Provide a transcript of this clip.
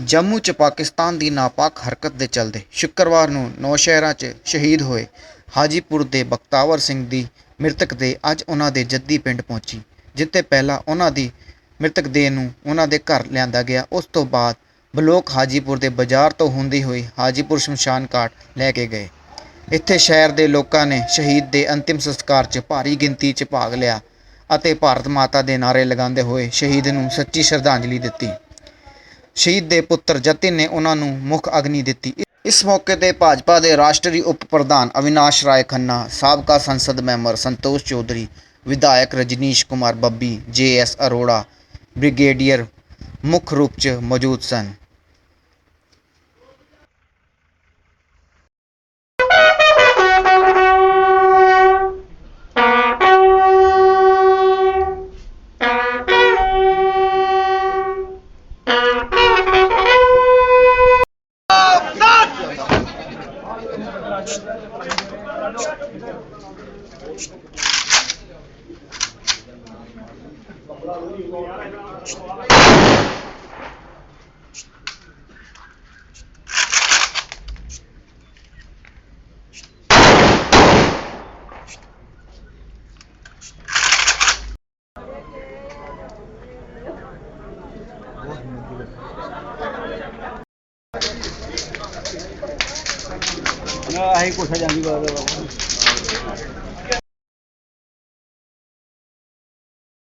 ਜੰਮੂ 'ਚ ਪਾਕਿਸਤਾਨ ਦੀ ਨਾਪਾਕ ਹਰਕਤ ਦੇ ਚਲਦੇ ਸ਼ੁੱਕਰਵਾਰ ਨੂੰ ਨੌਸ਼ਹਿਰਾ 'ਚ ਸ਼ਹੀਦ ਹੋਏ ਹਾਜੀਪੁਰ ਦੇ ਬਖਤਾਵਰ ਸਿੰਘ ਦੀ ਮ੍ਰਿਤਕ ਦੇਹ ਅੱਜ ਉਹਨਾਂ ਦੇ ਜੱਦੀ ਪਿੰਡ ਪਹੁੰਚੀ, ਜਿੱਥੇ ਪਹਿਲਾਂ ਉਹਨਾਂ ਦੀ ਮ੍ਰਿਤਕ ਦੇਹ ਨੂੰ ਉਹਨਾਂ ਦੇ ਘਰ ਲਿਆਂਦਾ ਗਿਆ। ਉਸ ਤੋਂ ਬਾਅਦ ਬਲੋਕ ਹਾਜੀਪੁਰ ਦੇ ਬਾਜ਼ਾਰ ਤੋਂ ਹੁੰਦੀ ਹੋਈ ਹਾਜੀਪੁਰ ਸ਼ਮਸ਼ਾਨ ਘਾਟ ਲੈ ਕੇ ਗਏ। ਇੱਥੇ ਸ਼ਹਿਰ ਦੇ ਲੋਕਾਂ ਨੇ ਸ਼ਹੀਦ ਦੇ ਅੰਤਿਮ ਸੰਸਕਾਰ 'ਚ ਭਾਰੀ ਗਿਣਤੀ 'ਚ ਭਾਗ ਲਿਆ ਅਤੇ ਭਾਰਤ ਮਾਤਾ ਦੇ ਨਾਅਰੇ ਲਗਾਉਂਦੇ ਹੋਏ ਸ਼ਹੀਦ ਨੂੰ ਸੱਚੀ ਸ਼ਰਧਾਂਜਲੀ ਦਿੱਤੀ। ਸ਼ਹੀਦ ਦੇ ਪੁੱਤਰ ਜਤਿਨ ਨੇ ਉਹਨਾਂ ਨੂੰ ਮੁੱਖ ਅਗਨੀ ਦਿੱਤੀ। ਇਸ ਮੌਕੇ ਤੇ ਭਾਜਪਾ ਦੇ ਰਾਸ਼ਟਰੀ ਉਪ ਪ੍ਰਧਾਨ ਅਵਿਨਾਸ਼ ਰਾਏ ਖੰਨਾ, ਸਾਬਕਾ ਸੰਸਦ ਮੈਂਬਰ ਸੰਤੋਸ਼ ਚੌਧਰੀ, ਵਿਧਾਇਕ ਰਜਨੀਸ਼ ਕੁਮਾਰ ਬੱਬੀ ਜੇਐਸ ਅਰੋੜਾ, ਬ੍ਰਿਗੇਡੀਅਰ ਮੁੱਖ ਰੂਪ 'ਚ ਮੌਜੂਦ ਸਨ। Вот мы ਆਹੀ ਕੋਠਾ ਜਾਂਦੀ ਬਾਬਾ